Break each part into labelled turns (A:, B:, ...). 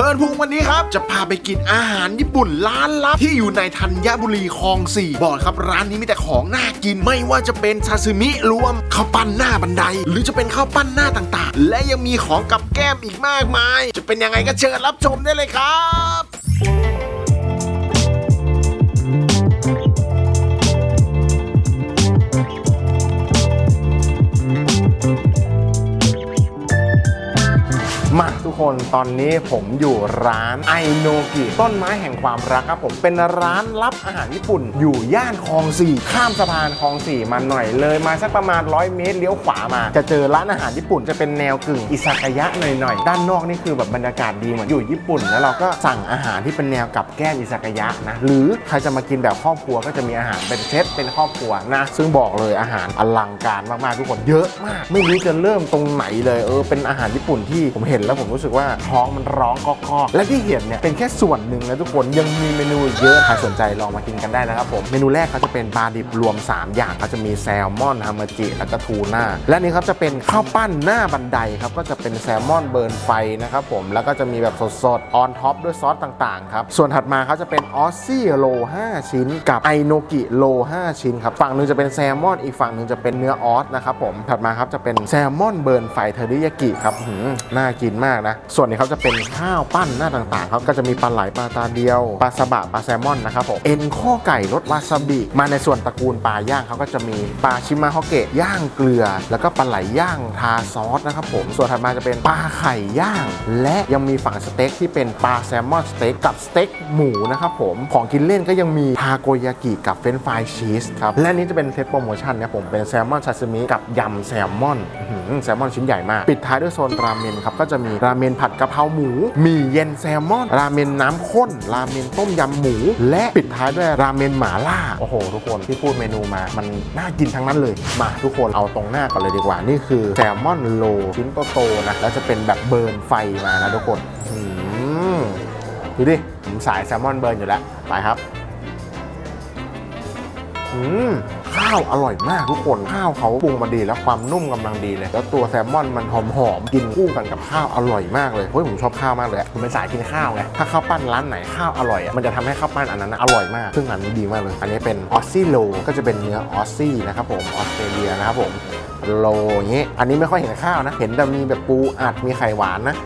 A: เพลินพุงวันนี้ครับ จะพาไปกินอาหารญี่ปุ่นร้านลับที่อยู่ในธัญบุรีคลองสี่บอกครับร้านนี้มีแต่ของน่ากินไม่ว่าจะเป็นซาซิมิรวมข้าวปั้นหน้าบันได หรือจะเป็นข้าวปั้นหน้าต่างๆ และยังมีของกับแก้มอีกมากมาย จะเป็นยังไงก็เชิญรับชมได้เลยครับ ทุกคนตอนนี้ผมอยู่ร้านไอโนกิต้นไม้แห่งความรักครับผมเป็นร้านรับอาหารญี่ปุ่น อยู่ย่านคลองสี่ข้ามสะพานคลองสี่มาหน่อยเลยมาสักประมาณ 100 เมตรเลี้ยวขวามา จะเจอร้านอาหารญี่ปุ่นจะเป็นแนวกึ่งอิซากายะหน่อยๆด้านนอกนี่คือแบบบรรยากาศดีเหมือนอยู่ญี่ปุ่น แล้วเราก็สั่งอาหารที่เป็นแนวกับแก้มอิซากายะนะหรือใครจะมากินแบบครอบครัวก็จะมีอาหารเป็นเซตเป็นครอบครัวนะซึ่งบอกเลยอาหารอลังการมากๆทุกคนเยอะมาก ไม่รู้จะเริ่มตรงไหนเลยเออเป็นอาหารญี่ปุ่นที่ผมเห็นแล้วผมรูู้้สึกว่าท้องมันร้องกอกๆและที่เห็นเนี่ยเป็นแค่ส่วนหนึ่งนะทุกคนยังมีเมนูเยอะใครสนใจลองมากินกันได้นะครับผมเมนูแรกเขาจะเป็นปลาดิบรวม 3 อย่างเขาจะมีแซลมอนฮามาจิแล้วก็ทูน่าและนนี้ครับจะเป็นข้าวปั้นหน้าบันไดครับก็จะเป็นแซลมอนเบิร์นไฟนะครับผมแล้วก็จะมีแบบสดๆออนท็อปด้วยซอสต่างๆครับส่วนถัดมาเขาจะเป็นออสซี่โล5ชิ้น กับไอโนกิโล5ชิ้นครับฝั่งหนึ่งจะเป็นแซลมอนอีกฝั่งหนึ่งจะเป็นเนื้อออสนะครับผมถัดมาครับจะเป็นแซลมอนเบิร์นไฟเทอริยากิครับหน่ากินมากนะส่วนนี้เขาจะเป็นข้าวปั้นหน้าต่างๆเขาก็จะมีปลาไหลปลาตาเดียวปลาสบะปลาแซลมอนนะครับผมเอ็นข้อไก่รสวาซาบิมาในส่วนตระกูลปลาย่างเขาก็จะมีปลาชิมาฮอกเกะย่างเกลือ แล้วก็ปลาไหลย่างทาซอสนะครับผมส่วนถัดมาจะเป็นปลาไข่ย่าง และยังมีฝั่งสเต็กที่เป็นปลาแซลมอนสเต็กกับสเต็กหมูนะครับผมของกินเล่นก็ยังมีทาโกยากิกับเฟรนฟรายชีสครับและนี้จะเป็นเซตโปรโมชั่นนะผมเป็นแซลมอนซาซิมิกับยำแซลมอนแซลมอนชิ้นใหญ่มาก ปิดท้ายด้วยโซนราเมนครับก็จะมีราเมเมนผัดกะเพราหมูหมีเย็นแซลมอน ราเมนน้ำข้น ราเมนต้มยำหมู และปิดท้ายด้วยราเมนหมาล่า โอ้โห ทุกคนที่พูดเมนูมา มันน่ากินทั้งนั้นเลย มาทุกคนเอาตรงหน้าก่อนเลยดีกว่า นี่คือแซลมอนโลชิ้นโตๆนะ แล้วจะเป็นแบบเบิร์นไฟมานะทุกคน อืม ดูดิผมสายแซลมอนเบิร์นอยู่แล้ว ไปครับ ข้าวอร่อยมากทุกคนข้าวเขาปรุงมาดีแล้วความนุ่มกำลังดีเลย แล้วตัวแซลมอนมันหอมๆกินคู่กันกับข้าวอร่อยมากเลยเฮ้ยผมชอบข้าวมากเลยผมเป็นสายกินข้าวไงถ้าข้าวปั้นร้านไหนข้าวอร่อยมันจะทำให้ข้าวปั้นอันนั้นอร่อยมากซึ่งอันนี้ดีมากเลย อันนี้เป็นออสซี่โลก็จะเป็นเนื้อออสซี่นะครับผมออสเตรเลียนะครับผมโลอย่างงี้อันนี้ไม่ค่อยเห็นข้าวนะ เห็นแต่มีแบบปูอัดมีไข่หวานนะ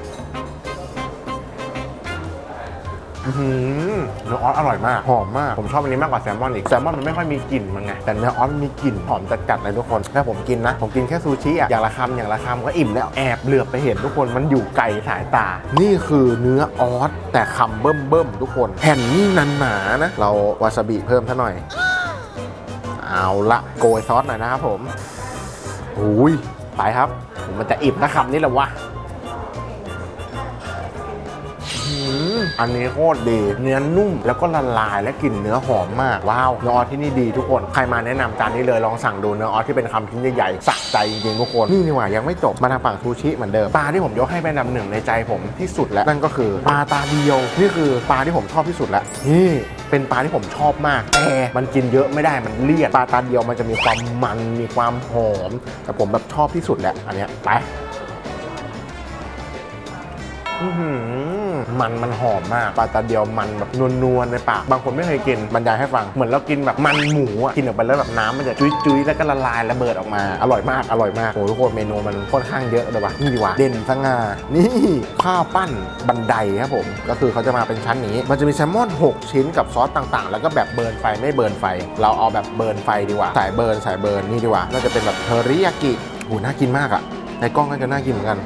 A: เนื้อออสอร่อยมาก หอมมาก ผมชอบอันนี้มากกว่าแซลมอนอีก แซลมอนมันไม่ค่อยมีกลิ่นมันไง แต่เนื้อออสมันมีกลิ่นหอมจัดๆเลยทุกคน ถ้าผมกินนะ ผมกินแค่ซูชิอะ อย่างละคำอย่างละคำก็อิ่มแล้ว แอบเหลือบไปเห็นทุกคน มันอยู่ไกลสายตา นี่คือเนื้อออสแต่คำเบิ่มเบิ่มๆทุกคน แผ่นนี่นันหนาๆนะ เราวาซาบิเพิ่มซะหน่อย เอาละโกยซอสหน่อยนะครับผมอุ้ยไปครับ มันจะอิ่มนะคำนี้แหละวะ มอันนี้โคตรดีเนื้อนุ่มแล้วก็ละลายและกลิ่นเนื้อหอมมาก ว้าวเนื้อออสที่นี่ดีทุกคน ใครมาแนะนำจานนี้เลยลองสั่งดูเนื้อออสที่เป็นคำชิ้นใหญ่ๆสะใจจริงๆทุกคน นี่นี่หว่ายังไม่จบมาทางฝั่งซูชิเหมือนเดิมปลาที่ผมยกให้เป็นอันดับหนึ่งในใจผมที่สุดแล้วนั่นก็คือปลาตาเดียวนี่คือปลาที่ผมชอบที่สุดแล้วนี่เป็นปลาที่ผมชอบมากแต่มันกินเยอะไม่ได้มันเลี่ยนปลาตาเดียวมันจะมีความมันมีความหอม แต่ผมแบบชอบที่สุดแหละอันเนี้ยไป อื้อหือมันมันหอมมากปลาตาเดียวมันแบบนวลๆในปากบางคนไม่เคยกินบรรยายให้ฟังเหมือนเรากินแบบมันหมูอะกินออกไปแล้วแบบน้ำมันจะจุ้ยๆแล้วก็ละลายระเบิดออกมา อร่อยมากอร่อยมากโอ้ทุกคนเมนูมันค่อนข้างเยอะเลยว่ะนี่ดีกว่าเด่นสง่านี่ข้าวปั้นบันไดครับผม ก็คือเขาจะมาเป็นชั้นนี้ มันจะมีแซลมอน 6 ชิ้นกับซอสต่างๆ แล้วก็แบบเบิร์นไฟไม่เบิร์นไฟ เราเอาแบบเบิร์นไฟดีกว่าสายเบิร์นสายเบิร์นนี่ดีกว่าน่าจะเป็นแบบเทอริยากิโหน่ากินมากอะในกล้องก็จะน่ากินเหมือนกัน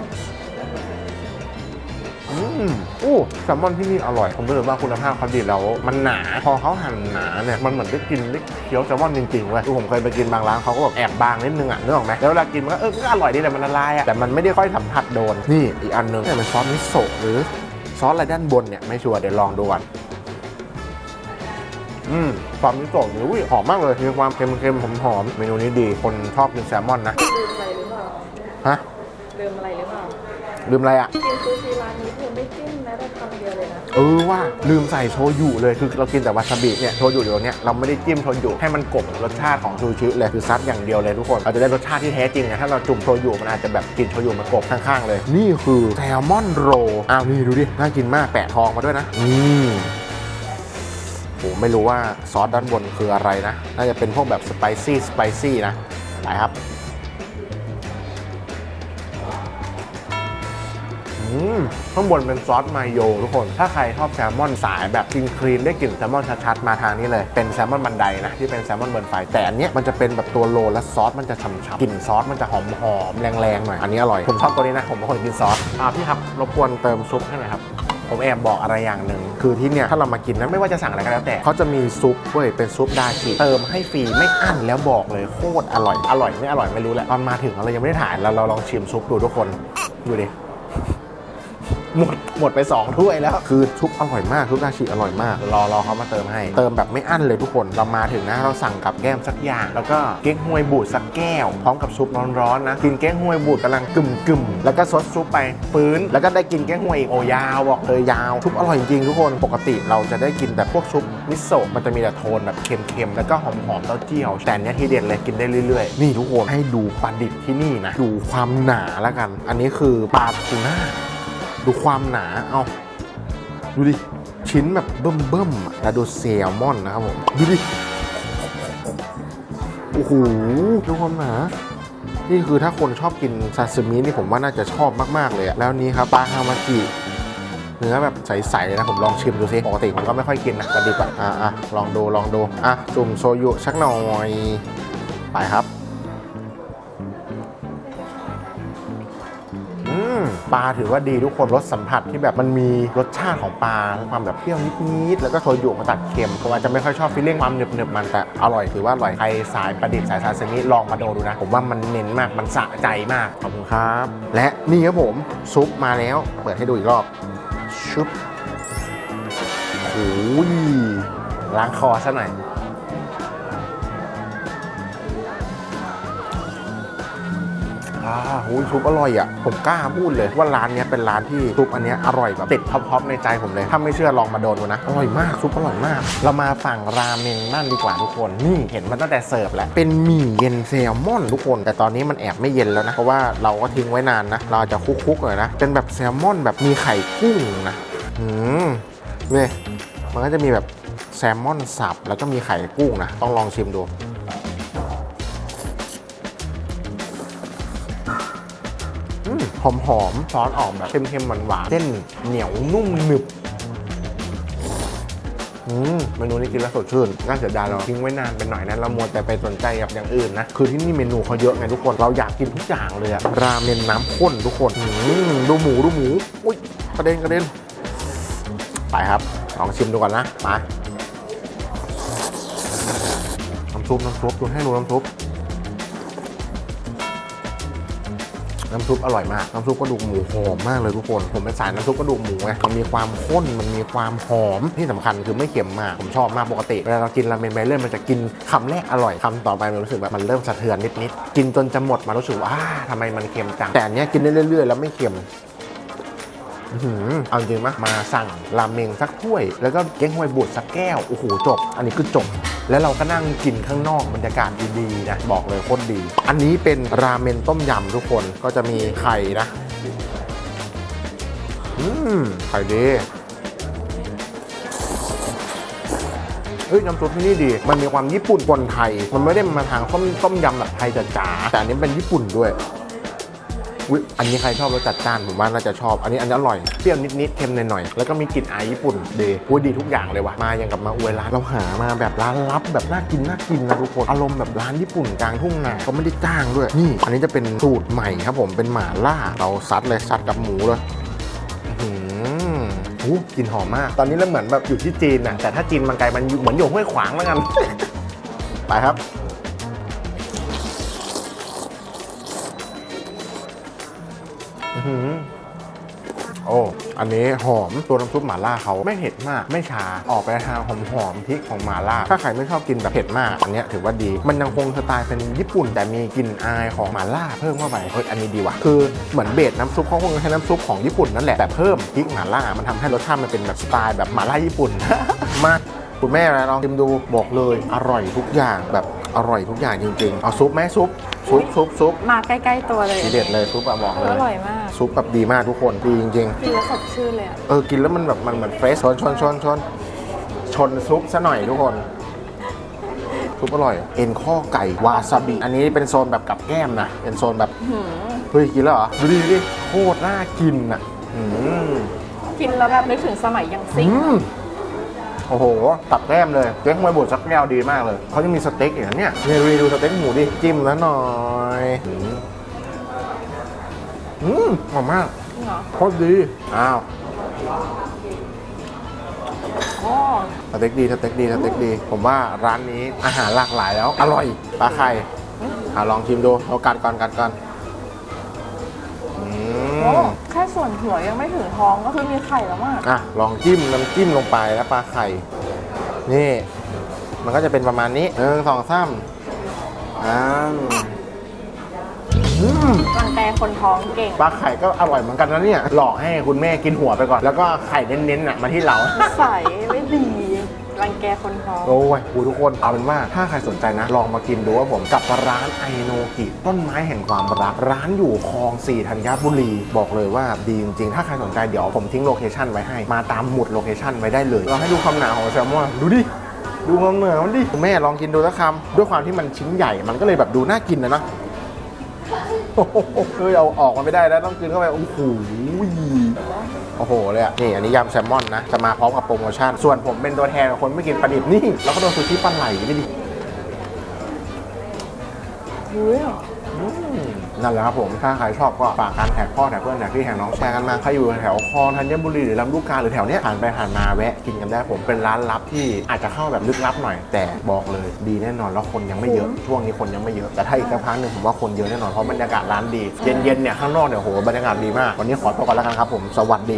A: อืมอู้แซลมอนที่นี่อร่อยผมรู้สึกว่าคุณภาพเขาดีแล้วมันหนาพอเขาหั่นหนาเนี่ยมันเหมือนได้กินได้เคี้ยวแซลมอนจริงๆเว้ยคือผมเคยไปกินบางร้านเขาก็แบบแอบบางนิดนึงอะนึกออกไหมแล้วเวลากินมันก็เออก็อร่อยดีแต่มันละลายอะแต่มันไม่ได้ค่อยสัมผัสโดนนี่อีกอันนึงเนี่ยเป็นซอสมิโซะหรือซอสอะไรด้านบนเนี่ยไม่ชัวร์เดี๋ยวลองดูก่อนอืมซอสมิโซะเนี่ยอุ้ยหอมมากเลยมีความเค็มๆหอมๆเมนูนี้ดีคนชอบกินแซลมอนนะ
B: ลืมอะไรหรือเปล่า
A: ฮะ
B: ลืมอะไรหรือเปล่า
A: ลืมอะไรอะ
B: กินซูชิร้านนี้เธอไม่จิ้มแม้แต่คำเดียวเลยนะ
A: เออว่าลืมใส่โชยุเลยคือเรากินแต่วาซาบิเนี่ยโชยุอยู่ตรงเนี้ยเราไม่ได้จิ้มโชยุให้มันกลบรสชาติของซูชิเลยคือซัดอย่างเดียวเลยทุกคนเราจะได้รสชาติที่แท้จริงนะถ้าเราจุ่มโชยุมันอาจจะแบบกลินโชยุมากลบข้างๆ เลย นี่คือแซลมอนโรลอ้าวนี่ดูดิน่ากินมากแปะทองมาด้วยนะ อืมโหไม่รู้ว่าซอสด้านบนคืออะไรนะ น่าจะเป็นพวกแบบสไปซี่สไปซี่นะไปครับ ข้างบนเป็นซอสมายโยทุกคน ถ้าใครชอบแซลมอนสายแบบกินคลีนได้กลิ่นแซลมอนชัดๆมาทางนี้เลย เป็นแซลมอนบันไดนะที่เป็นแซลมอนเบิร์นไฟแต่อันเนี้ยมันจะเป็นแบบตัวโลและซอสมันจะฉ่ำๆกลิ่นซอสมันจะหอมๆแรงๆหน่อยอันนี้อร่อยผมชอบตัวนี้นะผมเป็นคนกินซอสอ่าพี่ครับรบกวนเติมซุปให้หน่อยครับผมแอบบอกอะไรอย่างหนึ่งคือที่เนี่ยถ้าเรามากินนะไม่ว่าจะสั่งอะไรก็แล้วแต่เขาจะมีซุปเว้ยเป็นซุปดาชิเติมให้ฟรีไม่อั้นแล้วบอกเลยโคตรอร่อยอร่อยไม่อร่อยไม่รู้แหละตอนมาถึงเรายังไม่ได้ถ่ายเราเราลองชิมซุปดูทุกคนดูดิ หมดหมดไป 2 ถ้วยแล้ว คือซุปอร่อยมากซุปดาชิอร่อยมาก รอรอเขามาเติมให้ เติมแบบไม่อั้นเลยทุกคนเรามาถึงนะเราสั่งกับแก้มสักอย่าง แล้วก็เก๊กฮวยบูดสักแก้ว พร้อมกับซุปร้อนๆนะกินเก๊กฮวยบูดกำลังกึ่มกึ่มๆแล้วก็ซดซุปไปฟื้น แล้วก็ได้กินเก๊กฮวยอีกโอยาวบอกเลยยาวซุปอร่อยจริงๆทุกคนปกติเราจะได้กินแต่พวกซุปมิโซะมันจะมีแต่โทนแบบเค็มๆแล้วก็หอมๆเต้าเจี้ยวแต่อันเนี้ยที่เด็ดเลยกินได้เรื่อยๆนี่ทุกคนให้ดูปลาดิบที่นี่นะดูความหนาแล้วกัน อันนี้คือปลาทูน่า ดูความหนา เอาดูดิ ชิ้นแบบเบิ่มๆอะแล้วดูแซลมอนนะครับผม ดูดิ โอ้โห ดูความหนา นี่คือถ้าคนชอบกินซาซิมินี่ผมว่าน่าจะชอบมากๆเลย แล้วนี้ครับปลาฮามาจิเนื้อแบบใสๆนะผมลองชิมดูสิปกติผมก็ไม่ค่อยกินนะกระดิบอะอะอะลองดูลองดูอะจุ่มโชยุสักหน่อย ไปครับ ปลาถือว่าดีทุกคนรสสัมผัสที่แบบมันมีรสชาติของปลาความแบบเปรี้ยวนิดๆแล้วก็โชยุมาตัดเค็มผมอาจจะไม่ค่อยชอบฟีลลิ่งความหนึบๆมันแต่อร่อยถือว่าอร่อยใครสายประดิบสายซาซิมิลองมาดูดูนะ ผมว่ามันเน้นมากมันสะใจมากขอบคุณครับ และนี่ครับผมซุปมาแล้ว เปิดให้ดูอีกรอบชุบโอ้ยล้างคอซะหน่อย อ่าหูยซุปอร่อยอะ ผมกล้าพูดเลยว่าร้านนี้เป็นร้านที่ซุปอันนี้อร่อยแบบติดท็อปๆในใจผมเลย ถ้าไม่เชื่อลองมาโดนดูนะ อร่อยมากซุปอร่อยมาก เรามาฝั่งราเมงบ้านดีกว่าทุกคน นี่เห็นมันตั้งแต่เสิร์ฟแล้ว เป็นหมี่เย็นแซลมอนทุกคน แต่ตอนนี้มันแอบไม่เย็นแล้วนะ เพราะว่าเราก็ทิ้งไว้นานนะ เราจะคุกๆหน่อยนะ เป็นแบบแซลมอนแบบมีไข่กุ้งนะ อืมนี่มันก็จะมีแบบแซลมอนสับแล้วก็มีไข่กุ้งนะ ต้องลองชิมดู หอมหอมๆซอสออกแบบเค็มๆหวานๆเส้นเหนียวนุ่มหนึบอืมเมนูนี้กินแล้วสดชื่น น่าเสียดายเราทิ้งไว้นานไปหน่อยนะ เรามัวแต่ไปสนใจกับอย่างอื่นนะ คือที่นี่เมนูเขาเยอะไงทุกคน เราอยากกินทุกอย่างเลยอะราเมนน้ำข้นทุกคนอืมดูหมูดูหมู อุ้ยกระเด็นกระเด็น ไปครับ ลองชิมดูก่อนนะ มา น้ำซุปน้ำซุปดูให้ดูน้ำซุป น้ำซุปอร่อยมาก น้ำซุปกระดูกหมูหอมมากเลยทุกคน ผมเป็นสายน้ำซุปกระดูกหมูไงมันมีความข้น มันมีความหอม ที่สำคัญคือไม่เค็มมาก ผมชอบมากปกติ เวลาเรากินราเมนไปเรื่อยมันจะกินคำแรกอร่อยคำต่อไปมันรู้สึกแบบมันเริ่มสะเทือนนิดๆ กินจนจะหมดมารู้สึกว่าทำไมมันเค็มจัง แต่อันเนี้ยกินได้เรื่อยๆ แล้วไม่เค็ม เอาจริงมะมาสั่งราเมงสักถ้วย แล้วก็เก้งฮวยบูดสักแก้ว โอ้โห จบ อันนี้คือจบ แล้วเราก็นั่งกินข้างนอกบรรยากาศดีๆนะ บอกเลยโคตรดี อันนี้เป็นราเมนต้มยำทุกคนก็จะมีไข่นะ อืม ไข่ดีเฮ้ยน้ำซุปที่นี่ดี มันมีความญี่ปุ่นปนไทย มันไม่ได้มาทางต้มต้มยำแบบไทยจ๋าแต่อันนี้เป็นญี่ปุ่นด้วย อุ๊ยอันนี้ใครชอบรสจัดจ้านผมว่าน่าจะชอบ อันนี้อันนี้อร่อยเปรี้ยวนิดๆเค็มหน่อยๆแล้วก็มีกลิ่นอายญี่ปุ่นดีอุ้ยดีทุกอย่างเลยว่ะมาอย่างกับมาอวยร้านเราหามาแบบร้านลับแบบน่ากินน่ากินนะทุกคนอารมณ์แบบร้านญี่ปุ่นกลางทุ่งนาเขาไม่ได้จ้างด้วย นี่ อันนี้จะเป็นสูตรใหม่ครับผมเป็นหม่าล่าเราซัดเลยซัดกับหมูเลยอื้อหือ อู้กลิ่นหอมมาก ตอนนี้เราเหมือนแบบอยู่ที่จีนนะแต่ถ้าจีนมันไกลมันอยู่เหมือนอยู่ห้วยขวางแล้วกัน ไปครับ โอ้ออันนี้หอมตัวน้ำซุปหม่าล่าเขาไม่เผ็ดมากไม่ชาออกไปทางหอมหอมๆพริกของหม่าล่า ถ้าใครไม่ชอบกินแบบเผ็ดมาก อันเนี้ยถือว่าดี มันยังคงสไตล์เป็นญี่ปุ่น แต่มีกลิ่นอายของหม่าล่าเพิ่มเข้าไปเฮ้ยอันนี้ดีว่ะคือเหมือนเบสน้ำซุปเขาคงใช้น้ำซุปของญี่ปุ่นนั่นแหละแต่เพิ่มพริกหม่าล่ามันทำให้รสชาติมันเป็นแบบสไตล์แบบหม่าล่าญี่ปุ่นมาคุณแม่ลองชิมดูบอกเลยอร่อยทุกอย่างแบบอร่อยทุกอย่างจริงๆเอาซุปไหมซุปซุปซุปซุป
B: มาใกล้ๆตัวเลย
A: ทีเด็ดเลยซุปอะบอก
B: เอ
A: เล
B: อยอร่อยมาก
A: ซุปแบบดีมากทุกคนดีจริง
B: กินแล้วสดชื่นเลยอะ
A: ๆ เออกินแล้วมันแบบมันเหมือนเฟรชชนชนชนชนชนซุปซะหน่อยทุกคน ซุปอร่อย เอ็นข้อไก่วาซาบิ อันนี้เป็นโซนแบบกับแก้มนะ เป็นโซนแบบ
B: หืม
A: เฮ้ยกินแล้วเหรอ ดูดิดูดิโคตรน่ากินอะอืม
B: กินแล้วแบบนึกถึงสมัยยังซิง
A: อืมโอ้โห ตับแก้มเลยเจ๊กมวยบดสักแก้วดีมากเลย เขาจะมีสเต็กอย่างนี้เนี่ยเนี่ยดูดิดูสเต็กหมูดิ จิ้มแล้วหน่อยอืม อืมหอมมาก
B: จริงเหรอ
A: โคตรดี อ้าว
B: อ๋อ
A: สเต็กดีสเต็กดีสเต็กดี ผมว่าร้านนี้อาหารหลากหลายแล้ว อร่อยปลาไข่อะลองชิมดูเรากัดก่อนกัดก่อนอื
B: โอ้
A: ม
B: แค่ส่วนหัวยังไม่ถึงท้องก็คือมีไข่แล้วมาก
A: อะลองจิ้มน้ำจิ้มลงไปแล้วปลาไข่ นี่ มันก็จะเป็นประมาณนี้หนึ่งสองสามอ้าว อืม
B: รังแกคนท้องเก่ง
A: ปลาไข่ก็อร่อยเหมือนกันนะเนี่ย หลอกให้คุณแม่กินหัวไปก่อน แล้วก็ไข่เน้นๆน่ะมาที่เรา
B: ใส่ไม่ดี รังแกคนท้อง
A: โอ้ยกูทุกคน เอาเป็นว่า ถ้าใครสนใจนะ ลองมากินดูว่าผมกับร้านไอโนกิ ต้นไม้แห่งความรัก ร้านอยู่คลองสี่ธัญบุรี บอกเลยว่าดีจริงๆ ถ้าใครสนใจเดี๋ยวผมทิ้งโลเคชั่นไว้ให้ มาตามหมุดโลเคชั่นไว้ได้เลย เราให้ดูความหนาของแซลมอน ดูดิ ดูความหนามันดิคุณแม่ลองกินดูสักคำด้วยความที่มันชิ้นใหญ่ มันก็เลยแบบดูน่ากินนะนะ โอ้โหเอาออกมาไม่ได้แล้วต้องกินเข้าไป โอ้โหโอ้โหเลยอะ นี่อันนี้ยำแซลมอนนะ จะมาพร้อมกับโปรโมชั่น ส่วนผมเป็นตัวแทนของคนไม่กินปลาดิบนี่ แล้วก็โดนซูชิปลาไหลไปดิ
B: เฮ้ย
A: นั่นแหละครับผม ถ้าใครชอบก็ฝากการแท็กพ่อแท็กเพื่อนแท็กพี่แท็กน้องแชร์กันมา ใครอยู่แถวคลองธัญบุรีหรือลำลูกกาหรือแถวเนี้ยผ่านไปผ่านมาแวะกินกันได้ผมเป็นร้านลับที่อาจจะเข้าแบบลึกลับหน่อย แต่บอกเลย ดีแน่นอนแล้วคนยังไม่เยอะช่วงนี้คนยังไม่เยอะแต่ถ้าอีกสักพักหนึ่งผมว่าคนเยอะแน่นอนเพราะบรรยากาศร้านดีเย็นๆเนี่ยข้างนอกเนี่ยโหบรรยากาศดีมากวันนี้ขอตัวก่อนแล้วกันครับผมสวัสดี